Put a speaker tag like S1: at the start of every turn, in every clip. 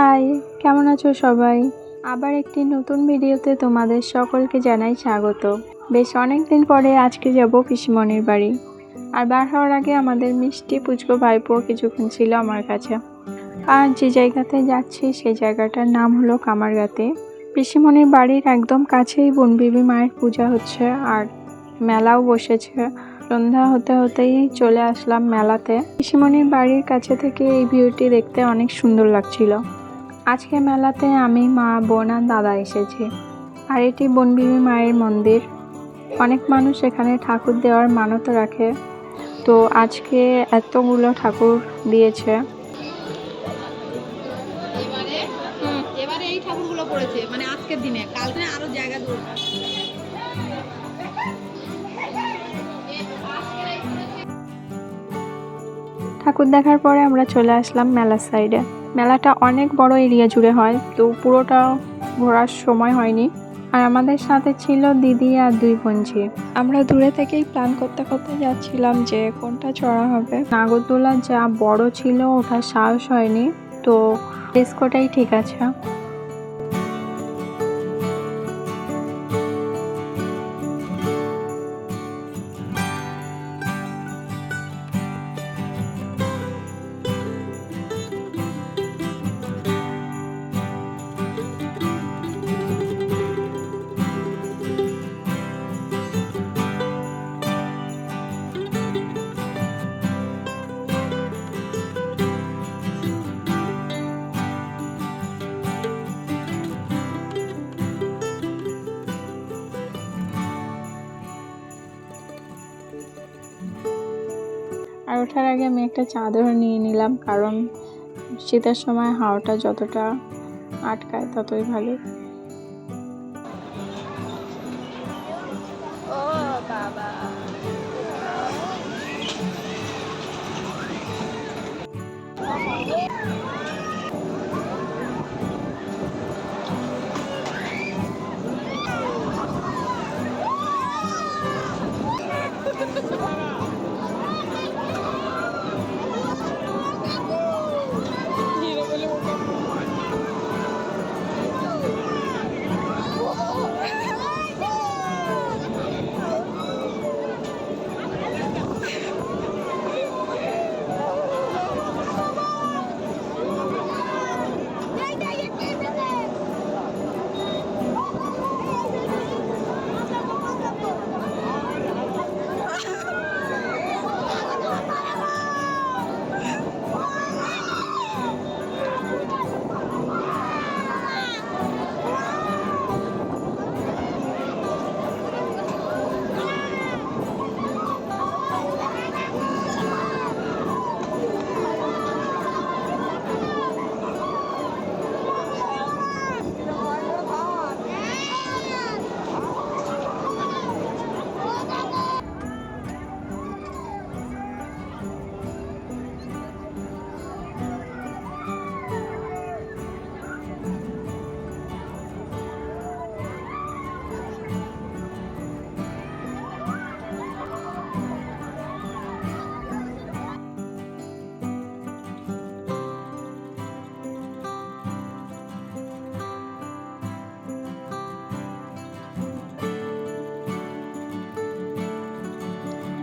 S1: High, কেমন আছো সবাই? আবার একটি নতুন ভিডিওতে তোমাদের সকলকে জানাই স্বাগত। বেশ অনেক দিন পরে আজকে যাব পিসিমনির বাড়ি। আর বার হওয়ার আগে আমাদের মিষ্টি পুচকো ভাইপো কিছুক্ষণ ছিল আমার কাছে। আর যে জায়গাতে যাচ্ছি, সেই জায়গাটার নাম হলো কামারগাতে। পিসিমনির বাড়ির একদম কাছেই বনবিবি মায়ের পূজা হচ্ছে আর মেলাও বসেছে। সন্ধ্যা হতে হতেই চলে আসলাম মেলাতে। পিসিমণির বাড়ির কাছে থেকে এই ভিউটি দেখতে অনেক সুন্দর লাগছিল। আজকে মেলাতে আমি মা বোন আর দাদা এসেছি। আর এটি বনবিবি মায়ের মন্দির। অনেক মানুষ এখানে ঠাকুর দেওয়ার মানত রাখে। তো আজকে এতগুলো ঠাকুর দিয়েছে।
S2: এবারে এবারে এই ঠাকুরগুলো পড়েছে। মানে আজকের দিনে। কালকে আরও জায়গা দরকার
S1: ঠাকুর দেখার পরে আমরা চলে আসলাম মেলার সাইডে। মেলাটা অনেক বড় এরিয়া জুড়ে হয় তো পুরোটা ঘোরার সময় হয়নি। আর আমাদের সাথে ছিল দিদি আর দুই বোনঝি আমরা দূরে থেকেই প্ল্যান করতে করতে যাচ্ছিলাম যে কোনটা চড়া হবে। নাগরদোলা যা বড় ছিল ওটা সাহস হয়নি তো ডিস্কোটাই ঠিক আছে। ওঠার আগে আমি একটা চাদর নিয়ে নিলাম, কারণ শীতের সময় হাওয়াটা যতটা আটকায় ততই ভালো।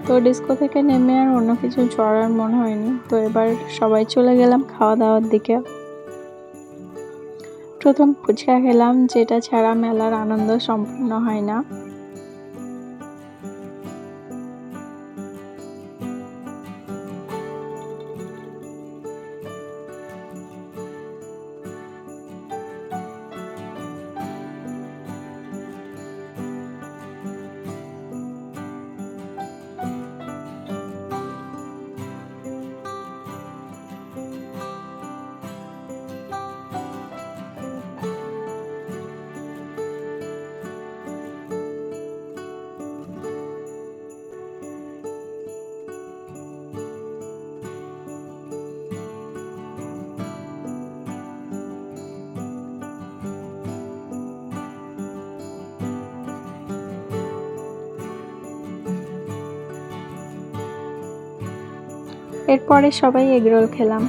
S1: তো ডিস্কো থেকে নেমে আর অন্য কিছু চড়ার মনে হয়নি। তো এবার সবাই চলে গেলাম খাওয়া দাওয়ার দিকে। প্রথম ফুচকা খেলাম, যেটা ছাড়া মেলার আনন্দ সম্পূর্ণ হয় না। এরপরে সবাই এগরোল খেলাম।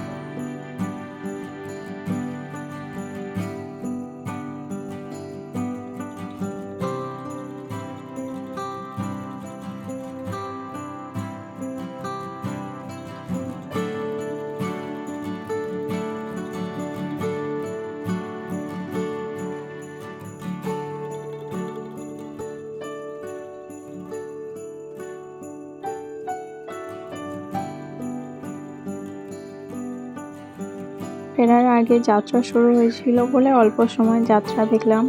S1: ফেরার আগে যাত্রা শুরু হয়েছিল বলে অল্প সময় যাত্রা দেখলাম।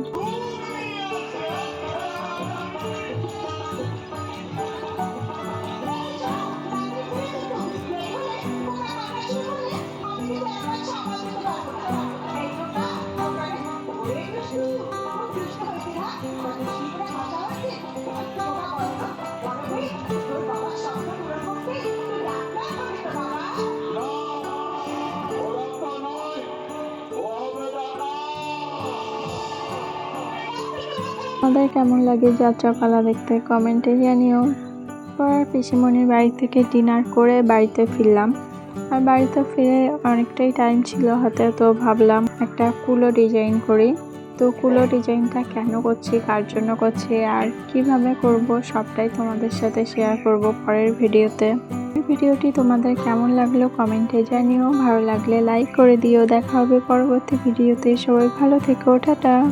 S1: আমাদের কেমন লাগে যাত্রাপালা দেখতে কমেন্টে জানিও। পর পিসিমণির বাড়ি থেকে ডিনার করে বাড়িতে ফিরলাম। আর বাড়িতে ফিরে অনেকটাই টাইম ছিল হাতে, তো ভাবলাম একটা কুলো ডিজাইন করি। তো কুলো ডিজাইনটা কেন করছি, কার জন্য করছি, আর কীভাবে করব, সবটাই তোমাদের সাথে শেয়ার করব পরের ভিডিওতে। ভিডিওটি তোমাদের কেমন লাগল কমেন্টে জানিও। ভালো লাগলে লাইক করে দিও। দেখা হবে পরবর্তী ভিডিওতে। সবাই ভালো থেকো। টাটা।